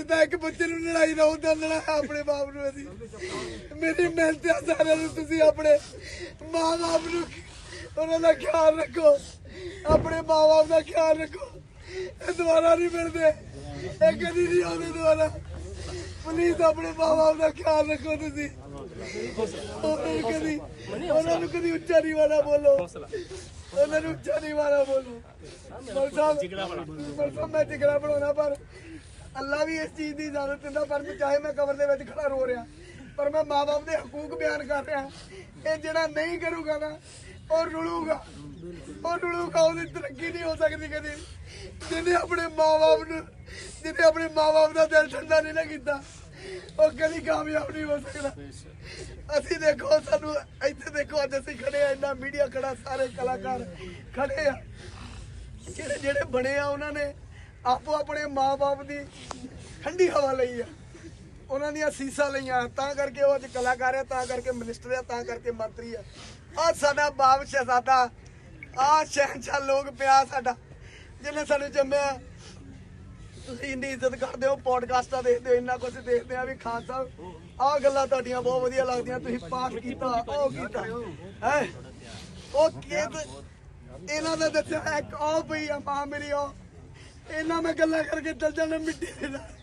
ਜਿੱਦਾਂ ਇੱਕ ਬੱਚੇ ਨੂੰ ਲੜਾਈ ਨਾ ਹੁੰਦਾ ਲੜਾ ਆਪਣੇ ਬਾਪ ਨੂੰ ਅਸੀਂ। ਮੇਰੀ ਮਿਹਨਤ ਆ ਸਾਰਿਆਂ ਨੂੰ, ਤੁਸੀਂ ਆਪਣੇ ਮਾਂ ਬਾਪ ਨੂੰ ਉਹਨਾਂ ਦਾ ਖਿਆਲ ਰੱਖੋ। ਆਪਣੇ ਮਾਂ ਬਾਪ ਦਾ ਖਿਆਲ ਰੱਖੋ। ਇਹ ਦੁਬਾਰਾ ਨਹੀਂ ਮਿਲਦੇ। ਇਹ ਕਦੀ ਨਹੀਂ ਆਉਂਦੇ ਦੁਬਾਰਾ। ਪਲੀਜ਼ ਆਪਣੇ ਮਾਂ ਬਾਪ ਦਾ ਖਿਆਲ ਰੱਖੋ ਤੁਸੀਂ। ਉਹਨਾਂ ਨੂੰ ਕਦੀ ਉਹਨਾਂ ਨੂੰ ਕਦੀ ਉੱਚਾ ਨਹੀਂ ਵਾਲਾ ਬੋਲੋ। ਉਹਨਾਂ ਨੂੰ ਉੱਚਾ ਨਹੀਂ ਵਾਲਾ ਬੋਲੋ। ਮਲ ਮੈਂ ਜਿਗਰਾ ਬਣਾਉਣਾ ਪਰ ਅੱਲਾ ਵੀ ਇਸ ਚੀਜ਼ ਦੀ ਇਜਾਜ਼ਤ ਦਿੰਦਾ, ਪਰ ਮੈਂ ਚਾਹੇ ਮੈਂ ਕਬਰ ਦੇ ਵਿੱਚ ਖੜਾ ਰੋ ਰਿਹਾ, ਪਰ ਮੈਂ ਮਾਪੇ ਦੇ ਹਕੂਕ ਬਿਆਨ ਕਰ ਰਿਹਾ। ਇਹ ਜਿਹੜਾ ਨਹੀਂ ਕਰੂਗਾ ਨਾ, ਉਹ ਰੁਲੂਗਾ। ਉਹ ਰੁਲੂਗਾ, ਉਹਦੀ ਤਰੱਕੀ ਨਹੀਂ ਹੋ ਸਕਦੀ ਕਦੇ। ਜਿਹਨੇ ਆਪਣੇ ਮਾਪੇ ਨੂੰ, ਜਿਹਨੇ ਆਪਣੇ ਮਾਪੇ ਦਾ ਦਿਲ ਠੰਡਾ ਨਹੀਂ ਨਾ ਕੀਤਾ, ਉਹ ਕਦੀ ਕਾਮਯਾਬ ਨਹੀਂ ਹੋ ਸਕਦਾ। ਅਸੀਂ ਦੇਖੋ, ਸਾਨੂੰ ਇੱਥੇ ਦੇਖੋ, ਅੱਜ ਅਸੀਂ ਖੜੇ ਆ, ਇੰਨਾ ਮੀਡੀਆ ਖੜਾ, ਸਾਰੇ ਕਲਾਕਾਰ ਖੜੇ ਆ। ਜਿਹੜੇ ਜਿਹੜੇ ਬਣੇ ਆ, ਉਹਨਾਂ ਨੇ ਆਪੋ ਆਪਣੇ ਮਾਪੇ ਦੀ ਠੰਡੀ ਹਵਾ ਲਈ ਆ। ਉਹਨਾਂ ਦੀਆਂ ਸੀਸਾਂ ਲਈਆਂ। ਤਾਂ ਕਰਕੇ ਉਹ ਅੱਜ ਕਲਾਕਾਰ ਆ, ਤਾਂ ਕਰਕੇ ਮਿਨਿਸਟਰ ਆ, ਤਾਂ ਕਰਕੇ ਮੰਤਰੀ ਆ। ਆ ਸਾਡਾ ਬਾਪ ਸ਼ਹਿਜ਼ਾਦਾ ਆ ਸ਼ਹਿਨਸ਼ਾਹ ਲੋਕ ਪਿਆ ਸਾਡਾ, ਜਿਹਨੇ ਸਾਨੂੰ ਜੰਮਿਆ। ਤੁਸੀਂ ਇੰਨੀ ਇੱਜ਼ਤ ਕਰਦੇ ਹੋ, ਪੋਡਕਾਸਟਾਂ ਦੇਖਦੇ ਹੋ, ਇੰਨਾ ਕੁਝ ਦੇਖਦੇ ਆ ਵੀ ਖਾਨ ਸਾਹਿਬ ਆਹ ਗੱਲਾਂ ਤੁਹਾਡੀਆਂ ਬਹੁਤ ਵਧੀਆ ਲੱਗਦੀਆਂ, ਤੁਸੀਂ ਪਾਠ ਕੀਤਾ, ਉਹ ਕੀਤਾ। ਹੈ? ਉਹ ਕੀ ਇਹਨਾਂ ਦਾ ਦੱਸਿਆ, ਇੱਕ ਉਹ ਪਈ ਆ, ਮਾਂ ਮਿਲੀ ਉਹ। ਇਹਨਾਂ ਮੈਂ ਗੱਲਾਂ ਕਰਕੇ ਚੱਲ ਜਾਣਾ ਮਿੱਟੀ ਦੇ ਨਾਲ।